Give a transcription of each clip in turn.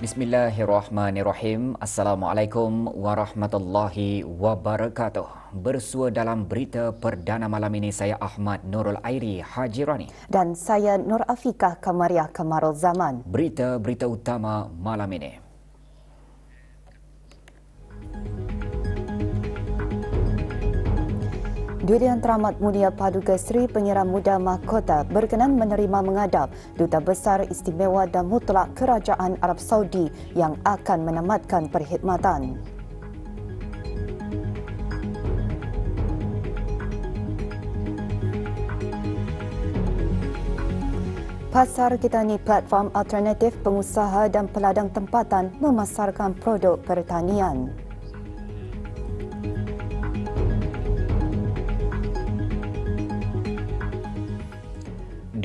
Bismillahirrahmanirrahim. Assalamualaikum warahmatullahi wabarakatuh. Bersua dalam berita perdana malam ini saya Ahmad Nurul Airi Haji Rani. Dan saya Nur Afikah Kamariah Kamarul Zaman. Berita-berita utama malam ini. Duli Yang Teramat Mulia Paduka Seri Penyiram Muda Mahkota berkenan menerima mengadap Duta Besar Istimewa dan Mutlak Kerajaan Arab Saudi yang akan menamatkan perkhidmatan. Pasar kita ni platform alternatif pengusaha dan peladang tempatan memasarkan produk pertanian.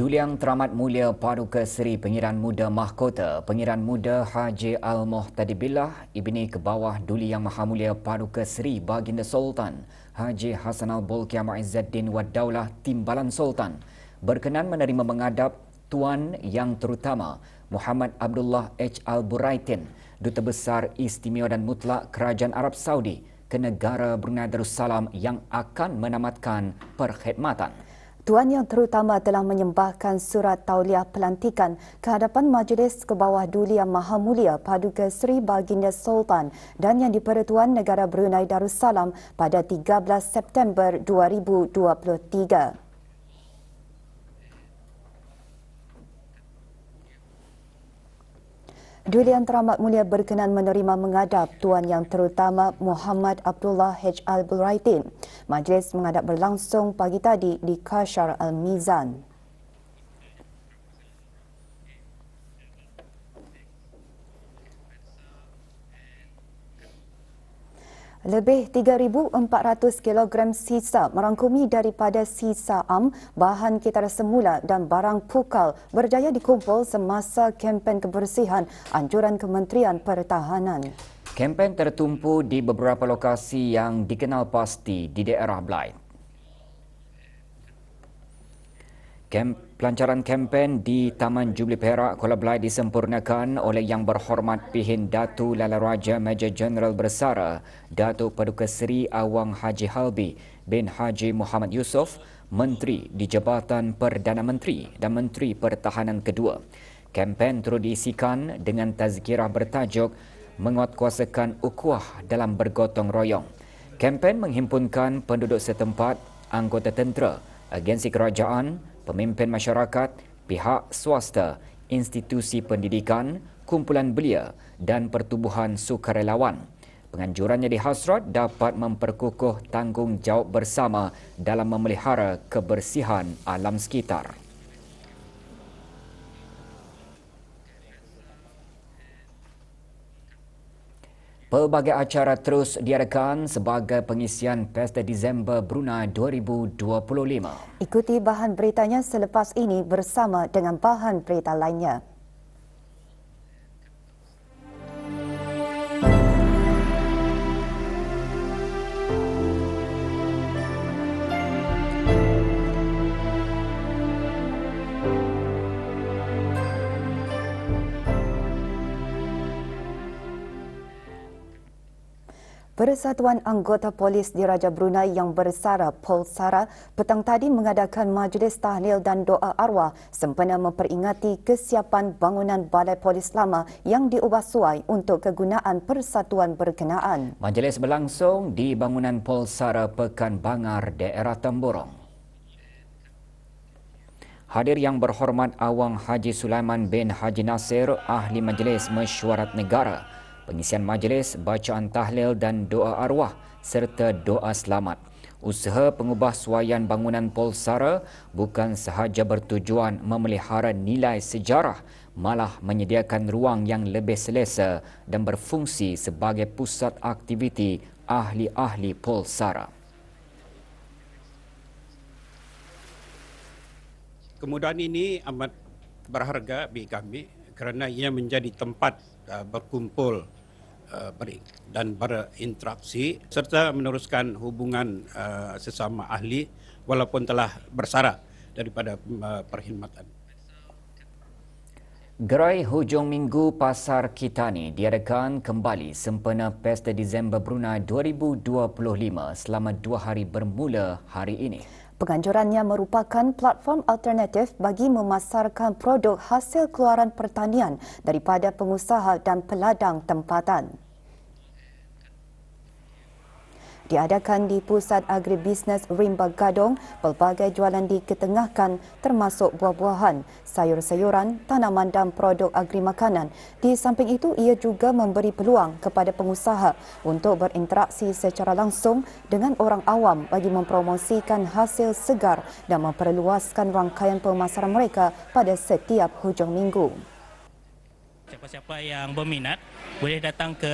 Duliang Teramat Mulia Paduka Seri Pengiran Muda Mahkota, Pengiran Muda Haji Al-Muhtadibillah Ibni Kebawah Duli Yang Maha Mulia Paduka Seri Baginda Sultan Haji Hasan Al-Bulkiah Ma'izzaddin Wadaulah Timbalan Sultan berkenan menerima mengadap Tuan Yang Terutama Muhammad Abdullah H. Al-Buraitin Duta Besar Istimewa dan Mutlak Kerajaan Arab Saudi ke negara Brunei Darussalam yang akan menamatkan perkhidmatan. Tuan Yang Terutama telah menyembahkan surat tauliah pelantikan ke hadapan Majlis ke bawah Duli Yang Maha Mulia Paduka Seri Baginda Sultan dan Yang di-Pertuan Negara Brunei Darussalam pada 13 September 2023. Duli Yang Teramat Mulia berkenan menerima mengadap Tuan Yang Terutama Muhammad Abdullah H. Al-Buraitin. Majlis mengadap berlangsung pagi tadi di Kashar Al-Mizan. Lebih 3,400 kg sisa merangkumi daripada sisa am, bahan kitar semula dan barang pukal berjaya dikumpul semasa kempen kebersihan anjuran Kementerian Pertahanan. Kempen tertumpu di beberapa lokasi yang dikenal pasti di daerah Blight. Kem, pelancaran kempen di Taman Jubli Perak Kuala Belai disempurnakan oleh Yang Berhormat Pihin Datu Lala Raja Major Jeneral Bersara Datu Paduka Seri Awang Haji Halbi bin Haji Muhammad Yusof Menteri di Jabatan Perdana Menteri dan Menteri Pertahanan kedua. Kempen turut diisikan dengan tazkirah bertajuk Menguatkuasakan Ukuah dalam Bergotong Royong. Kempen menghimpunkan penduduk setempat, anggota tentera, agensi kerajaan, pemimpin masyarakat, pihak swasta, institusi pendidikan, kumpulan belia dan pertubuhan sukarelawan. Penganjurannya dihasrat dapat memperkukuh tanggungjawab bersama dalam memelihara kebersihan alam sekitar. Pelbagai acara terus diadakan sebagai pengisian Pesta Disember Brunei 2025. Ikuti bahan beritanya selepas ini bersama dengan bahan berita lainnya. Persatuan Anggota Polis Diraja Brunei yang bersara Polsara petang tadi mengadakan majlis tahlil dan doa arwah sempena memperingati kesiapan bangunan Balai Polis Lama yang diubah suai untuk kegunaan persatuan berkenaan. Majlis berlangsung di bangunan Polsara Pekan Bangar, daerah Temburong. Hadir yang berhormat Awang Haji Sulaiman bin Haji Nasir, Ahli Majlis Mesyuarat Negara, pengisian majlis, bacaan tahlil dan doa arwah serta doa selamat. Usaha pengubah suaian bangunan Polsara bukan sahaja bertujuan memelihara nilai sejarah, malah menyediakan ruang yang lebih selesa dan berfungsi sebagai pusat aktiviti ahli-ahli Polsara. Kemudahan ini amat berharga bagi kami kerana ia menjadi tempat uh, berkumpul uh, dan berinteraksi serta meneruskan hubungan uh, sesama ahli walaupun telah bersara daripada uh, perkhidmatan. Gerai hujung minggu Pasar Kitani diadakan kembali sempena Pesta Disember Brunei 2025 selama dua hari bermula hari ini. Penganjurannya merupakan platform alternatif bagi memasarkan produk hasil keluaran pertanian daripada pengusaha dan peladang tempatan diadakan di Pusat Agribisnes Rimba Gadong, pelbagai jualan diketengahkan termasuk buah-buahan, sayur-sayuran, tanaman dan produk agri makanan. Di samping itu, ia juga memberi peluang kepada pengusaha untuk berinteraksi secara langsung dengan orang awam bagi mempromosikan hasil segar dan memperluaskan rangkaian pemasaran mereka pada setiap hujung minggu. Siapa-siapa yang berminat boleh datang ke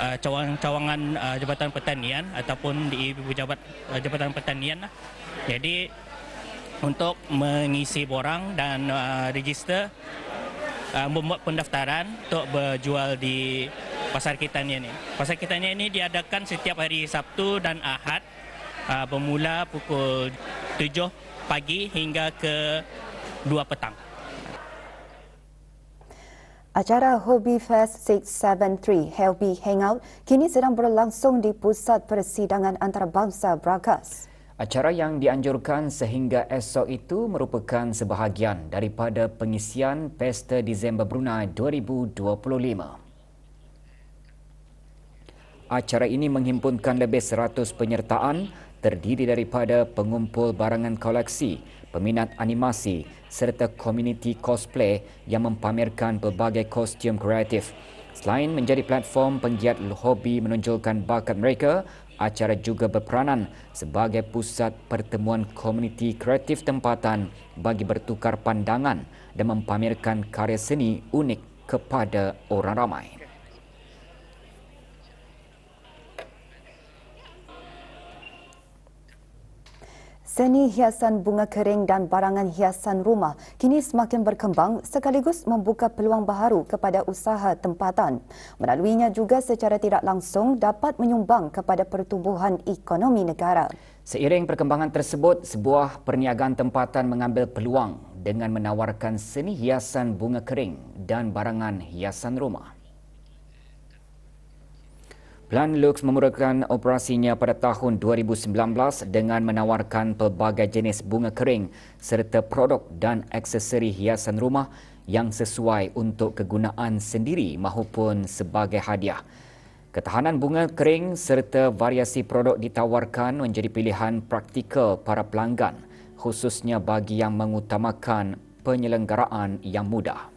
uh, cawangan uh, Jabatan Pertanian ataupun di pejabat uh, Jabatan Pertanian lah. Jadi untuk mengisi borang dan uh, register uh, membuat pendaftaran untuk berjual di Pasar Kitania ini. Pasar Kitania ini diadakan setiap hari Sabtu dan Ahad uh, bermula pukul 7 pagi hingga ke 2 petang. Acara Hobby Fest 673 Helby Hangout kini sedang berlangsung di Pusat Persidangan Antarabangsa Brakas. Acara yang dianjurkan sehingga esok itu merupakan sebahagian daripada pengisian Pesta Disember Brunei 2025. Acara ini menghimpunkan lebih 100 penyertaan terdiri daripada pengumpul barangan koleksi, peminat animasi serta komuniti cosplay yang mempamerkan pelbagai kostum kreatif. Selain menjadi platform penggiat hobi menonjolkan bakat mereka, acara juga berperanan sebagai pusat pertemuan komuniti kreatif tempatan bagi bertukar pandangan dan mempamerkan karya seni unik kepada orang ramai. Seni hiasan bunga kering dan barangan hiasan rumah kini semakin berkembang sekaligus membuka peluang baharu kepada usaha tempatan. Melaluinya juga secara tidak langsung dapat menyumbang kepada pertumbuhan ekonomi negara. Seiring perkembangan tersebut, sebuah perniagaan tempatan mengambil peluang dengan menawarkan seni hiasan bunga kering dan barangan hiasan rumah. Plan Lux memulakan operasinya pada tahun 2019 dengan menawarkan pelbagai jenis bunga kering serta produk dan aksesori hiasan rumah yang sesuai untuk kegunaan sendiri maupun sebagai hadiah. Ketahanan bunga kering serta variasi produk ditawarkan menjadi pilihan praktikal para pelanggan khususnya bagi yang mengutamakan penyelenggaraan yang mudah.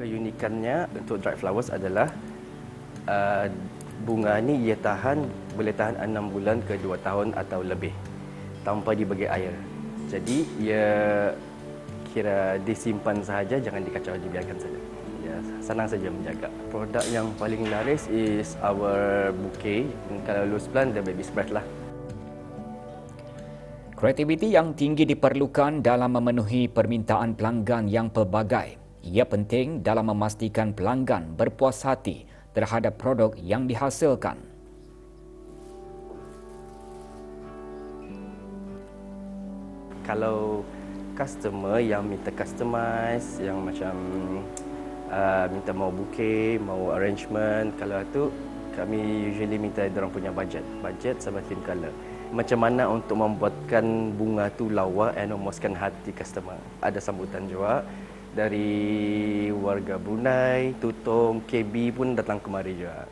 Keunikannya untuk dried flowers adalah uh, bunga ni ia tahan boleh tahan 6 bulan ke 2 tahun atau lebih tanpa dibagi air. Jadi ia kira disimpan sahaja jangan dikacau dibiarkan saja. Ya, senang saja menjaga. Produk yang paling laris is our bouquet. Kalau loose plant the baby spread lah. Kreativiti yang tinggi diperlukan dalam memenuhi permintaan pelanggan yang pelbagai. Ia penting dalam memastikan pelanggan berpuas hati terhadap produk yang dihasilkan. Kalau customer yang minta customize, yang macam uh, minta mau bouquet, mau arrangement, kalau itu kami usually minta orang punya budget, budget sama theme color. Macam mana untuk membuatkan bunga tu lawa and memuaskan hati customer. Ada sambutan juga dari warga Brunei, Tutong, KB pun datang kemari juga.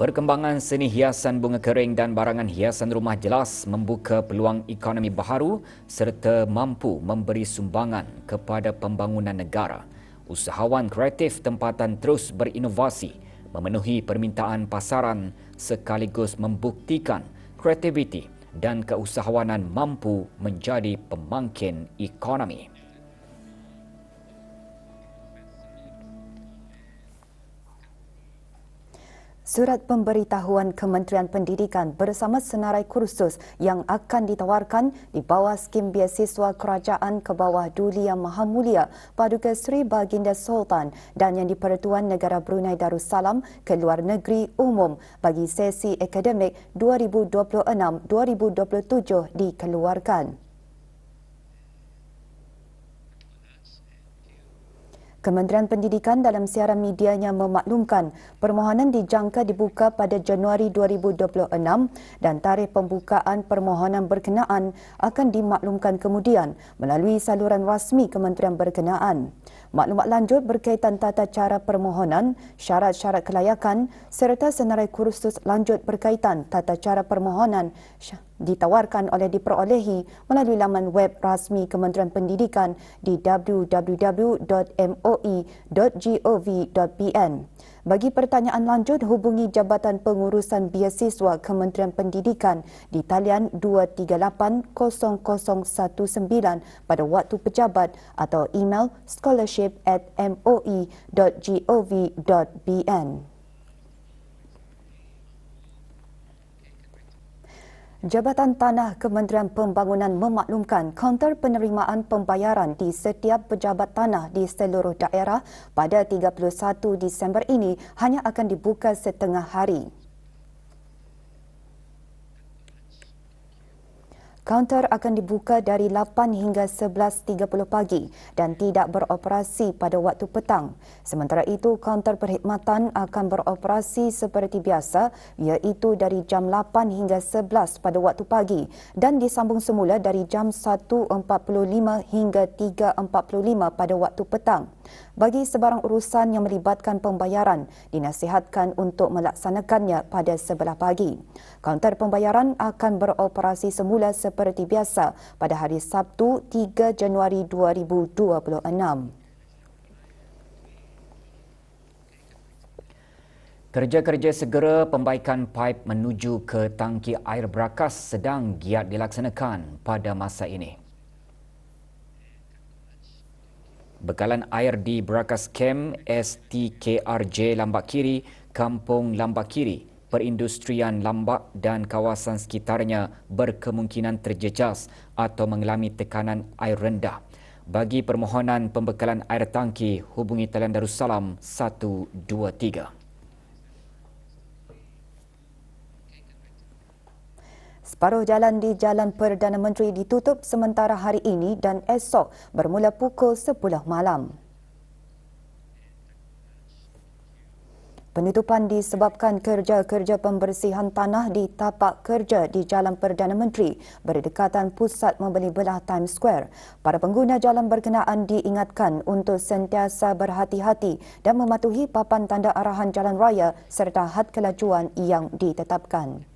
Perkembangan seni hiasan bunga kering dan barangan hiasan rumah jelas membuka peluang ekonomi baharu serta mampu memberi sumbangan kepada pembangunan negara. Usahawan kreatif tempatan terus berinovasi, memenuhi permintaan pasaran sekaligus membuktikan kreativiti dan keusahawanan mampu menjadi pemangkin ekonomi. Surat pemberitahuan Kementerian Pendidikan bersama senarai kursus yang akan ditawarkan di bawah skim biasiswa kerajaan ke bawah Duli Yang Maha Mulia Paduka Seri Baginda Sultan dan yang di-Pertuan Negara Brunei Darussalam ke luar negeri umum bagi sesi akademik 2026-2027 dikeluarkan. Kementerian Pendidikan dalam siaran medianya memaklumkan permohonan dijangka dibuka pada Januari 2026 dan tarikh pembukaan permohonan berkenaan akan dimaklumkan kemudian melalui saluran rasmi kementerian berkenaan. Maklumat lanjut berkaitan tata cara permohonan, syarat-syarat kelayakan serta senarai kursus lanjut berkaitan tata cara permohonan ditawarkan oleh diperolehi melalui laman web rasmi Kementerian Pendidikan di www.moi.gov.pn. Bagi pertanyaan lanjut, hubungi Jabatan Pengurusan Biasiswa Kementerian Pendidikan di talian 2380019 pada waktu pejabat atau email scholarship at moi.gov.pn. Jabatan Tanah Kementerian Pembangunan memaklumkan kaunter penerimaan pembayaran di setiap pejabat tanah di seluruh daerah pada 31 Disember ini hanya akan dibuka setengah hari. Kaunter akan dibuka dari 8 hingga 11.30 pagi dan tidak beroperasi pada waktu petang. Sementara itu, kaunter perkhidmatan akan beroperasi seperti biasa iaitu dari jam 8 hingga 11 pada waktu pagi dan disambung semula dari jam 1.45 hingga 3.45 pada waktu petang. Bagi sebarang urusan yang melibatkan pembayaran, dinasihatkan untuk melaksanakannya pada sebelah pagi. Kaunter pembayaran akan beroperasi semula seperti biasa pada hari Sabtu 3 Januari 2026. Kerja-kerja segera pembaikan paip menuju ke tangki air berakas sedang giat dilaksanakan pada masa ini. Bekalan air di Berakas Camp STKRJ Lambak Kiri, Kampung Lambak Kiri, perindustrian Lambak dan kawasan sekitarnya berkemungkinan terjejas atau mengalami tekanan air rendah. Bagi permohonan pembekalan air tangki, hubungi talian Darussalam 123. Separuh jalan di Jalan Perdana Menteri ditutup sementara hari ini dan esok bermula pukul 10 malam. Penutupan disebabkan kerja-kerja pembersihan tanah di tapak kerja di Jalan Perdana Menteri berdekatan pusat membeli belah Times Square. Para pengguna jalan berkenaan diingatkan untuk sentiasa berhati-hati dan mematuhi papan tanda arahan jalan raya serta had kelajuan yang ditetapkan.